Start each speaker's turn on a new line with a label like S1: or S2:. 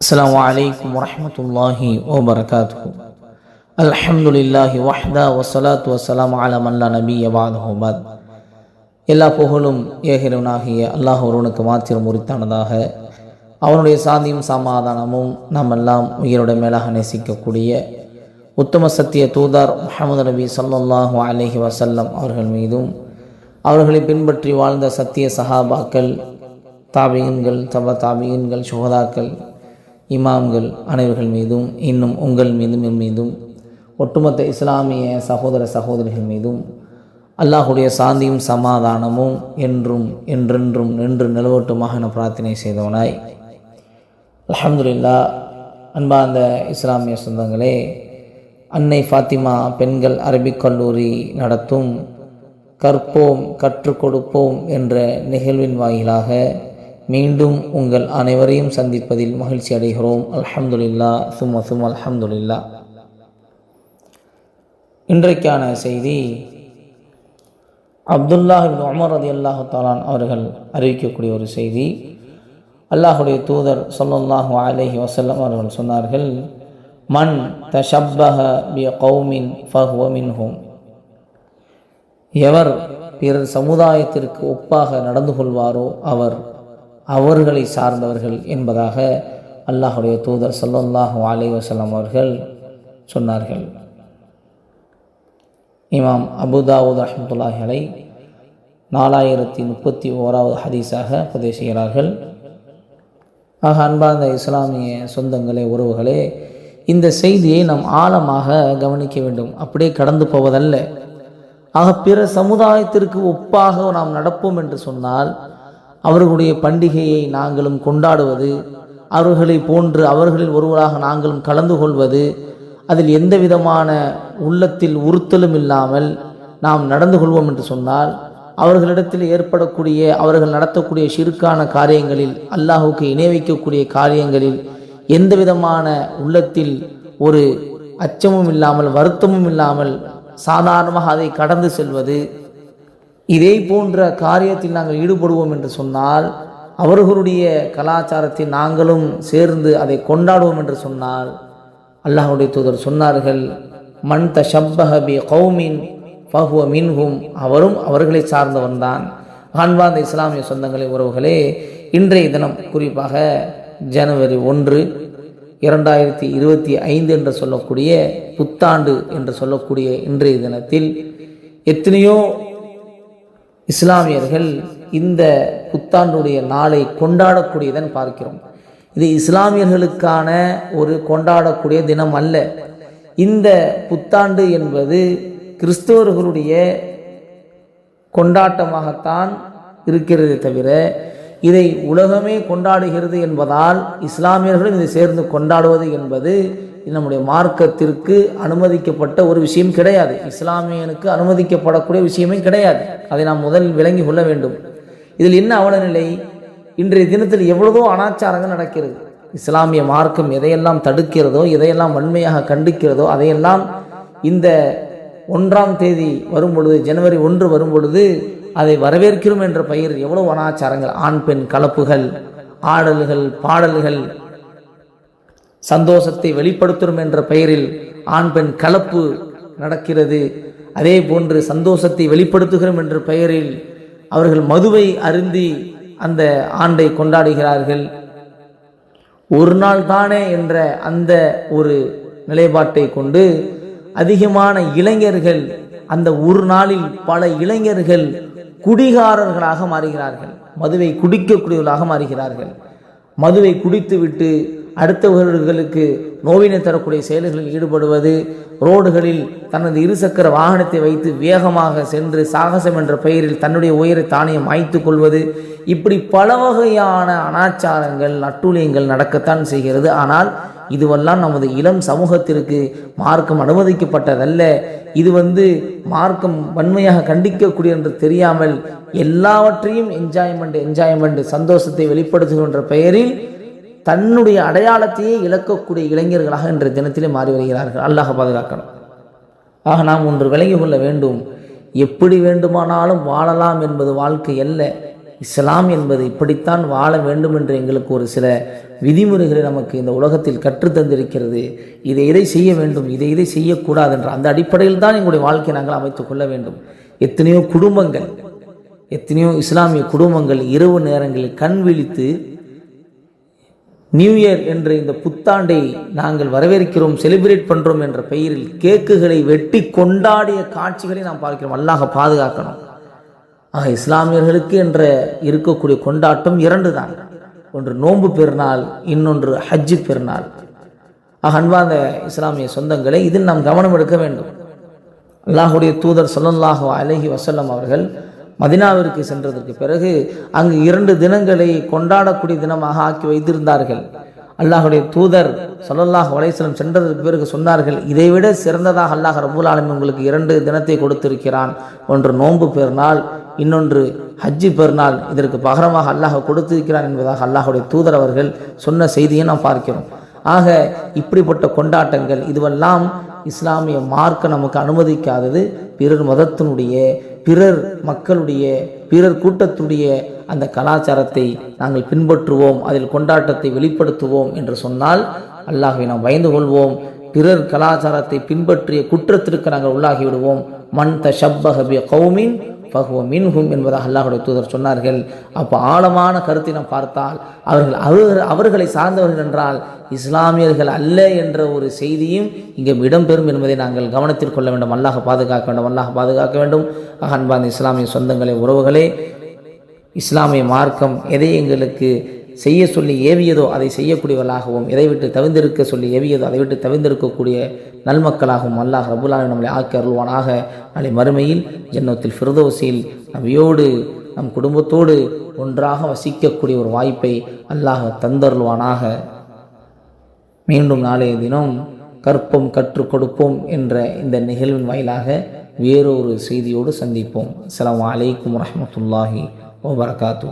S1: السلام عليكم ورحمة الله وبركاته الحمد لله وحده والصلاة والسلام على من لا نبي بعده بعد எல்லா புகழும் ஏகிறவனாகிய அல்லாஹ் ஒருவனுக்கு மாத்திரம் உரித்தானதாக அவனுடைய சாந்தியும் சமாதானமும் நாம் எல்லாம் உயிரோட மேலாக நேசிக்கக்கூடிய உத்தம சத்திய தூதார் முஹம்மது நபி ஸல்லல்லாஹு அலைஹி வஸல்லம் அவர்கள் மீதும் அவர்களை பின்பற்றி வாழ்ந்த சத்திய சஹாபாக்கள் தாபியன்கள் தப தாபியன்கள் சுகதாக்கள் இமாம்கள் அனைவர்கள் மீதும் இன்னும் உங்கள் மீதும் என் மீதும் ஒட்டுமொத்த இஸ்லாமிய சகோதர சகோதரிகள் மீதும் அல்லாஹுடைய சாந்தியும் சமாதானமும் என்றும் என்றென்றும் நின்று நிலவட்டுமாக என பிரார்த்தனை செய்தவனாய். அலமதுல்லா அன்பார்ந்த இஸ்லாமிய சொந்தங்களே அன்னை ஃபாத்திமா பெண்கள் அரபிக் கல்லூரி நடத்தும் கற்போம் கற்றுக் கொடுப்போம் என்ற நிகழ்வின் வாயிலாக மீண்டும் உங்கள் அனைவரையும் சந்திப்பதில் மகிழ்ச்சி அடைகிறோம். அல்ஹம்துலில்லா. சும்ம சும் அல்ஹம்துலில்லா. இன்றைக்கான செய்தி அப்துல்லா உமர் அதி அல்லாஹு தாலான் அவர்கள் அறிவிக்கக்கூடிய ஒரு செய்தி. அல்லாஹுடைய தூதர் ஸல்லல்லாஹு அலஹி வசல்லம் அவர்கள் சொன்னார்கள் மன் தஷப்பஹ பி கௌமின் ஃபஹுவ ஹோம் எவர் பிறர் சமுதாயத்திற்கு ஒப்பாக நடந்து கொள்வாரோ அவர் அவர்களை சார்ந்தவர்கள் என்பதாக அல்லாஹுடைய தூதர் ஸல்லல்லாஹு அலைஹி வஸல்லம் அவர்கள் சொன்னார்கள். இமாம் அபுதாவுத் அஹமதுல்லாஹலை நாலாயிரத்தி முப்பத்தி ஓராவது ஹதீஸாக பதிவு செய்கிறார்கள். ஆக அன்பார்ந்த இஸ்லாமிய சொந்தங்களே உறவுகளே இந்த செய்தியை நாம் ஆழமாக கவனிக்க வேண்டும். அப்படியே கடந்து போவதல்ல. ஆக பிற சமுதாயத்திற்கு ஒப்பாக நாம் நடப்போம் என்று சொன்னால் அவர்களுடைய பண்டிகையை நாங்களும் கொண்டாடுவது அவர்களை போன்று அவர்களில் ஒருவராக நாங்களும் கலந்து கொள்வது அதில் எந்த விதமான உள்ளத்தில் உறுத்தலும் இல்லாமல் நாம் நடந்து கொள்வோம் என்று சொன்னால் அவர்களிடத்தில் ஏற்படக்கூடிய அவர்கள் நடத்தக்கூடிய சிறுக்கான காரியங்களில் அல்லாஹுக்கு இணை வைக்கக்கூடிய காரியங்களில் எந்த விதமான உள்ளத்தில் ஒரு அச்சமும் இல்லாமல் வருத்தமும் இல்லாமல் சாதாரணமாக அதை கடந்து செல்வது இதே போன்ற காரியத்தில் நாங்கள் ஈடுபடுவோம் என்று சொன்னால் அவர்களுடைய கலாச்சாரத்தை நாங்களும் சேர்ந்து அதை கொண்டாடுவோம் என்று சொன்னால் அல்லாஹுடைய தூதர் சொன்னார்கள் மன் தஷப்பஹபி கௌமின் ஃபஹுவ மின்ஹும். அவரும் அவர்களை சார்ந்தவன் தான். அன்பார்ந்த இஸ்லாமிய சொந்தங்களே உறவுகளே இன்றைய தினம் குறிப்பாக ஜனவரி ஒன்று இரண்டாயிரத்தி இருபத்தி ஐந்து என்று சொல்லக்கூடிய புத்தாண்டு என்று சொல்லக்கூடிய இன்றைய தினத்தில் எத்தனையோ இஸ்லாமியர்கள் இந்த புத்தாண்டுடைய நாளை கொண்டாடக்கூடியதன் பார்க்கிறோம். இது இஸ்லாமியர்களுக்கான ஒரு கொண்டாடக்கூடிய தினம் அல்ல. இந்த புத்தாண்டு என்பது கிறிஸ்தவர்களுடைய கொண்டாட்டமாகத்தான் இருக்கிறது தவிர இதை உலகமே கொண்டாடுகிறது என்பதால் இஸ்லாமியர்களும் இதை சேர்ந்து கொண்டாடுவது என்பது நம்முடைய மார்க்கத்திற்கு அனுமதிக்கப்பட்ட ஒரு விஷயம் கிடையாது. இஸ்லாமியனுக்கு அனுமதிக்கப்படக்கூடிய விஷயமே கிடையாது. அதை நாம் முதலில் விளங்கி கொள்ள வேண்டும். இதில் என்ன அவலநிலை? இன்றைய தினத்தில் எவ்வளவோ அனாச்சாரங்கள் நடக்கிறது. இஸ்லாமிய மார்க்கம் எதையெல்லாம் தடுக்கிறதோ எதையெல்லாம் வன்மையாக கண்டிக்கிறதோ அதையெல்லாம் இந்த ஒன்றாம் தேதி வரும் பொழுது ஜனவரி ஒன்று வரும் பொழுது அதை வரவேற்கிறோம் என்ற பெயர் எவ்வளவு அனாச்சாரங்கள்? ஆண் பெண் கலப்புகள் ஆடல்கள் பாடல்கள் சந்தோஷத்தை வெளிப்படுத்தும் என்ற பெயரில் ஆண் பெண் கலப்பு நடக்கிறது. அதே போன்று சந்தோஷத்தை வெளிப்படுத்துகிறோம் என்ற பெயரில் அவர்கள் மதுவை அருந்தி அந்த ஆண்டை கொண்டாடுகிறார்கள். ஒரு நாள் தானே என்ற அந்த ஒரு நிலைப்பாட்டை கொண்டு அதிகமான இளைஞர்கள் அந்த ஒரு நாளில் பல இளைஞர்கள் குடிகாரர்களாக மாறுகிறார்கள். மதுவை குடிக்கக்கூடியவர்களாக மாறுகிறார்கள். மதுவை குடித்துவிட்டு அடுத்தவர்களுக்கு நோவினை தரக்கூடிய செயல்களில் ஈடுபடுவது ரோடுகளில் தனது இருசக்கர வாகனத்தை வைத்து வேகமாக சென்று சாகசம் என்ற பெயரில் தன்னுடைய உயிரை தானே மாய்த்து கொள்வது இப்படி பல வகையான அனாச்சாரங்கள் அட்டூழியங்கள் நடக்கத்தான் செய்கிறது. ஆனால் இதுவெல்லாம் நமது இளம் சமூகத்திற்கு மார்க்கம் அனுமதிக்கப்பட்டதல்ல. இது வந்து மார்க்கம் வன்மையாக கண்டிக்கக்கூடிய என்று தெரியாமல் எல்லாவற்றையும் என்ஜாய்மெண்ட் என்ஜாய்மெண்ட் சந்தோஷத்தை வெளிப்படுத்துகின்ற பெயரில் தன்னுடைய அடையாளத்தையே இழக்கக்கூடிய இளைஞர்களாக இன்றைய தினத்திலே மாறி வருகிறார்கள். அல்லாஹ் பாதுகாக்கணும். ஆக நாம் ஒன்று விளங்கி கொள்ள வேண்டும். எப்படி வேண்டுமானாலும் வாழலாம் என்பது வாழ்க்கை அல்ல. இஸ்லாம் என்பது இப்படித்தான் வாழ வேண்டும் என்று எங்களுக்கு ஒரு சில விதிமுறைகளை நமக்கு இந்த உலகத்தில் கற்றுத்தந்திருக்கிறது இதை இதை செய்ய வேண்டும்? இதை இதை செய்யக்கூடாது என்ற அந்த அடிப்படையில் தான் எங்களுடைய வாழ்க்கையை நாங்கள் அமைத்துக் கொள்ள வேண்டும். எத்தனையோ குடும்பங்கள் எத்தனையோ இஸ்லாமிய குடும்பங்கள் இரவு நேரங்களில் கண் விழித்து நியூ இயர் என்ற இந்த புத்தாண்டை நாங்கள் வரவேற்கிறோம் செலிப்ரேட் பண்றோம் என்ற பெயரில் கேக்குகளை வெட்டி கொண்டாடிய காட்சிகளை நாம் பார்க்கிறோம். அல்லாஹ் பாதுகாக்கணும். ஆக இஸ்லாமியர்களுக்கு என்ற இருக்கக்கூடிய கொண்டாட்டம் இரண்டு தான். ஒன்று நோன்பு பெருநாள் இன்னொன்று ஹஜ்ஜு பெருநாள். ஆக அன்பார்ந்த இஸ்லாமிய சொந்தங்களை இதில் நாம் கவனம் எடுக்க வேண்டும். அல்லாஹுடைய தூதர் ஸல்லல்லாஹு அழகி வசல்லம் அவர்கள் மதினாவிற்கு சென்றதற்கு பிறகு அங்கு இரண்டு தினங்களை கொண்டாடக்கூடிய தினமாக ஆக்கி வைத்திருந்தார்கள். அல்லாஹுடைய தூதர் சொல்லல்லாஹ் வலைசலம் சென்றதற்கு பிறகு சொன்னார்கள் இதைவிட சிறந்ததாக அல்லாஹ் ரபுல் ஆலமி உங்களுக்கு இரண்டு தினத்தை கொடுத்திருக்கிறான். ஒன்று நோன்பு பெருநாள் இன்னொன்று ஹஜ்ஜி பெருநாள். இதற்கு பகரமாக அல்லாஹ் கொடுத்திருக்கிறான் என்பதாக அல்லாஹுடைய தூதர் அவர்கள் சொன்ன செய்தியை நாம் பார்க்கிறோம். ஆக இப்படிப்பட்ட கொண்டாட்டங்கள் இதுவெல்லாம் இஸ்லாமிய மார்க்க நமக்கு அனுமதிக்காதது பிறர் மதத்தினுடைய பிறர் மக்களுடைய பிறர் கூட்டத்துடைய அந்த கலாச்சாரத்தை நாங்கள் பின்பற்றுவோம் அதில் கொண்டாட்டத்தை வெளிப்படுத்துவோம் என்று சொன்னால் அல்லாஹை நாம் பயந்து கொள்வோம். பிறர் கலாச்சாரத்தை பின்பற்றிய குற்றத்திற்கு நாங்கள் உள்ளாகி விடுவோம். மன் தஷப்பஹபி கௌமின் பகுவ மின்ஹும் என்பதாக அல்லாஹுடைய தூதர் சொன்னார்கள். அப்போ ஆழமான கருத்தை நாம் பார்த்தால் அவர்கள் அவர் அவர்களை சார்ந்தவர்கள் என்றால் இஸ்லாமியர்கள் அல்ல என்ற ஒரு செய்தியும் இங்கே இடம்பெறும் என்பதை நாங்கள் கவனத்தில் கொள்ள வேண்டும். அல்லாஹ் பாதுகாக்க வேண்டும் அல்லாஹ் பாதுகாக்க வேண்டும். ஆக இஸ்லாமிய சொந்தங்களே உறவுகளே இஸ்லாமிய மார்க்கம் எதை எங்களுக்கு செய்ய சொல்லி ஏவியதோ அதை செய்யக்கூடியவர்களாகவும் இதை விட்டு தவிர்ந்திருக்க சொல்லி ஏவியதோ அதை விட்டு தவிர்ந்திருக்கக்கூடிய நல்மக்களாகவும் அல்லாஹ் ரபுல்லாஹ் நம்மளை ஆக்கி அருள்வானாக. நாளை மறுமையில் ஜன்னத்தில் ஃபிர்தோசில் நபியோடு நம் குடும்பத்தோடு ஒன்றாக வசிக்கக்கூடிய ஒரு வாய்ப்பை அல்லாஹ் தந்தருள்வானாக. மீண்டும் நாளைய தினம் கற்போம் கற்றுக் கொடுப்போம் என்ற இந்த நிகழ்வின் வாயிலாக வேறொரு செய்தியோடு சந்திப்போம். அஸ்ஸலாமு வலைக்கம் வரமத்துல்லாஹி வபரகாத்து